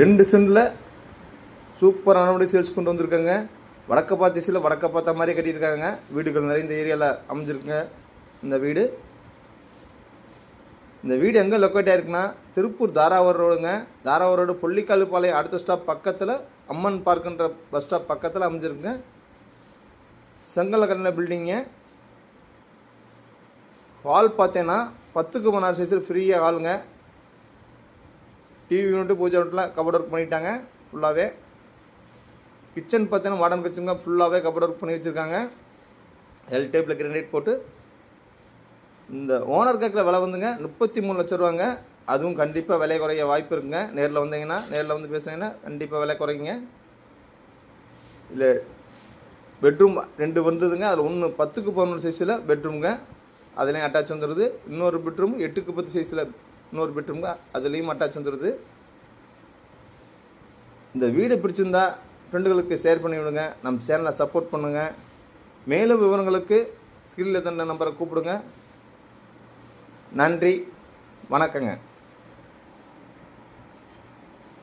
ரெண்டு சென்டில் சூப்பரான வீடு சேல்ஸ் கொண்டு வந்திருக்காங்க. வடக்கப்பா திசையில் வடக்க பார்த்த மாதிரி கட்டியிருக்காங்க. வீடுகள் நிறைய இந்த ஏரியாவில் அமைஞ்சிருக்குங்க. இந்த வீடு. இந்த வீடு எங்கே லொக்கேட் ஆகிருக்குன்னா திருப்பூர் தாராவூர் ரோடுங்க. தாராவூர் ரோடு பொள்ளிக்காலுப்பாளையம் அடுத்த ஸ்டாப் பக்கத்தில் அம்மன் பார்க்குன்ற பஸ் ஸ்டாப் பக்கத்தில் அமைஞ்சிருக்குங்க. செங்கல்ல கட்டின பில்டிங்க ஹால் பார்த்தேன்னா பத்துக்கு பதினாறு சைஸில் ஃப்ரீயாக ஹாலுங்க டிவி யூனிட்டு பூஜை யூனிட்லாம் கபோர்ட் ஒர்க் பண்ணிட்டாங்க ஃபுல்லாகவே கிச்சன் பார்த்தீங்கன்னா மாடர்ன் கிச்சனுங்க ஃபுல்லாகவே கபோர்ட் ஒர்க் பண்ணி வச்சுருக்காங்க. எல் டேப்பில் கிரேனைட் போட்டு இந்த ஓனர் கேட்குற விலை வந்துங்க முப்பத்தி மூணு லட்ச ரூபாங்க. அதுவும் கண்டிப்பாக விலை குறைய வாய்ப்பு இருக்குங்க. நேரில் வந்தீங்கன்னா நேரில் வந்து பேசுனீங்கன்னா கண்டிப்பாக விலை குறைங்க இல்லை பெட்ரூம் ரெண்டு வந்ததுங்க அதில் ஒன்று பத்துக்கு பதினொன்று சைஸில் பெட்ரூம்ங்க அதுலேயும் அட்டாச் வந்துடுது இன்னொரு பெட்ரூம் எட்டுக்கு பத்து சைஸில் இன்னொரு பெட்ரூம்ங்க அதுலேயும் அட்டாச் வந்துடுது இந்த வீடு பிடிச்சிருந்தா ஃப்ரெண்டுகளுக்கு ஷேர் பண்ணி விடுங்க நம்ம சேனலை சப்போர்ட் பண்ணுங்கள் மேலும் விவரங்களுக்கு ஸ்கிரீனில் தண்ட நம்பரை கூப்பிடுங்க. நன்றி. வணக்கங்க.